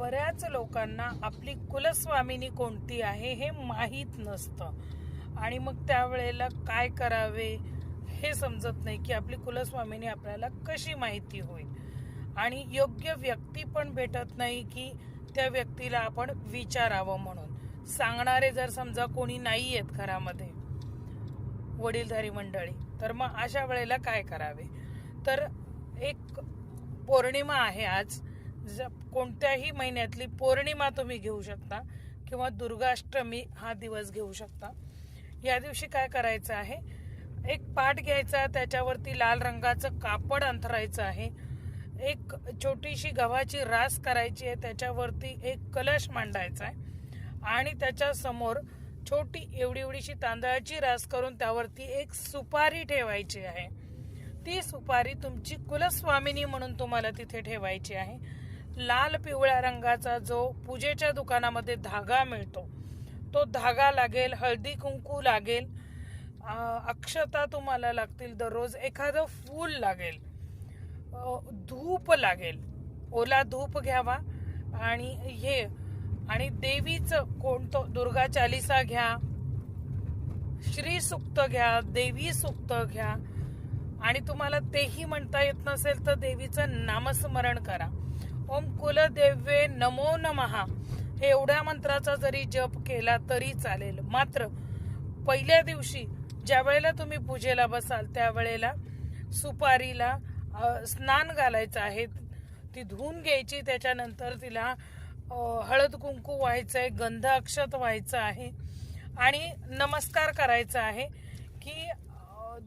बऱ्याच लोकांना आपली कुलस्वामिनी कोणती आहे हे माहीत नसतं. आणि मग त्यावेळेला काय करावे हे समजत नाही की आपली कुलस्वामिनी आपल्याला कशी माहिती होईल. आणि योग्य व्यक्ती पण भेटत नाही की त्या व्यक्तीला आपण विचारावं म्हणून. सांगणारे जर समजा कोणी नाही आहेत घरामध्ये वडीलधारी मंडळी तर मग अशा वेळेला काय करावे? तर एक पौर्णिमा आहे आज. ज- कोणत्याही महिन्यातली पौर्णिमा तुम्ही घेऊ शकता किंवा दुर्गाष्टमी हा दिवस घेऊ शकता. या दिवशी काय करायचं आहे? एक पाट घ्यायचा त्याच्यावरती लाल रंगाचं कापड अंथरायचं आहे. एक छोटीशी गव्हाची रास करायची आहे त्याच्यावरती एक कलश मांडायचा आहे. आणि त्याच्यासमोर छोटी एवढी एवढीशी तांदळाची रास करून त्यावरती एक सुपारी ठेवायची आहे. ती सुपारी तुमची कुलस्वामिनी म्हणून तुम्हाला तिथे ठेवायची आहे. लाल पिवळ्या रंगाचा जो पूजेच्या दुकानामध्ये धागा मिळतो तो धागा लागेल हळदी कुंकू लागेल अक्षता तुम्हाला लागतील दररोज एखादं फूल लागेल धूप लागेल. ओला धूप घ्यावा आणि हे आणि देवीचं कोणतं दुर्गा चालिसा घ्या श्री सुक्त घ्या देवी सुक्त घ्या आणि तुम्हाला तेही म्हणता येत नसेल तर देवीचं नामस्मरण करा. ओम कुलदेवे नमो नमहा. हे एवढ्या मंत्राचा जरी जप केला तरी चालेल. मात्र पहिल्या दिवशी ज्या वेळेला तुम्ही पूजेला बसाल त्यावेळेला सुपारीला स्नान घालायचं आहे ती धुवून घ्यायची त्याच्यानंतर तिला हळद कुंकू व्हायचं आहे गंध अक्षत व्हायचं आहे आणि नमस्कार करायचा आहे की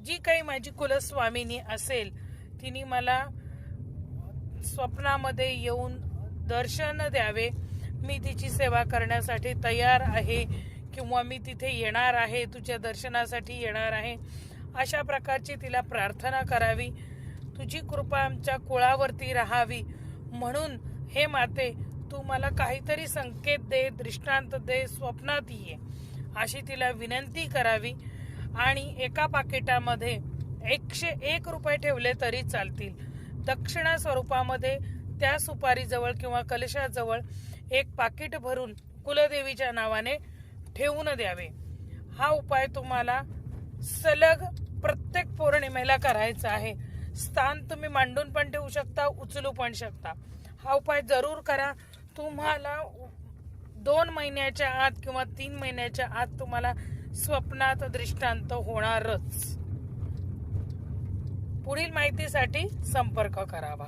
जी काही माझी कुलस्वामिनी असेल तिने मला स्वप्नामध्ये येऊन दर्शन द्यावे. मी तिची सेवा करण्यासाठी तयार आहे किंवा मी तिथे येणार आहे तुझ्या दर्शनासाठी येणार आहे. अशा प्रकारची तिला प्रार्थना करावी. तुझी कृपा आमच्या कुळावरती राहावी. म्हणून हे माते तू मला काहीतरी संकेत दे दृष्टांत दे स्वप्नात ये. अशी तिला विनंती करावी. आणि एका पाकिटामध्ये एकशे एक रुपये ठेवले तरी चालतील. दक्षिणा स्वरूपामध्ये त्या सुपारीजवळ किंवा कलशाजवळ एक पाकिट भरून कुलदेवीच्या नावाने ठेवून द्यावे. हा उपाय तुम्हाला सलग प्रत्येक पौर्णिमेला करायचा आहे. स्थान तुम्ही मांडून पण ठेवू शकता उचलू पण शकता. हा उपाय जरूर करा. तुम्हाला दोन महिन्याच्या आत किंवा तीन महिन्याच्या आत तुम्हाला स्वप्नात दृष्टांत होणारच. पुढील माहितीसाठी संपर्क करावा.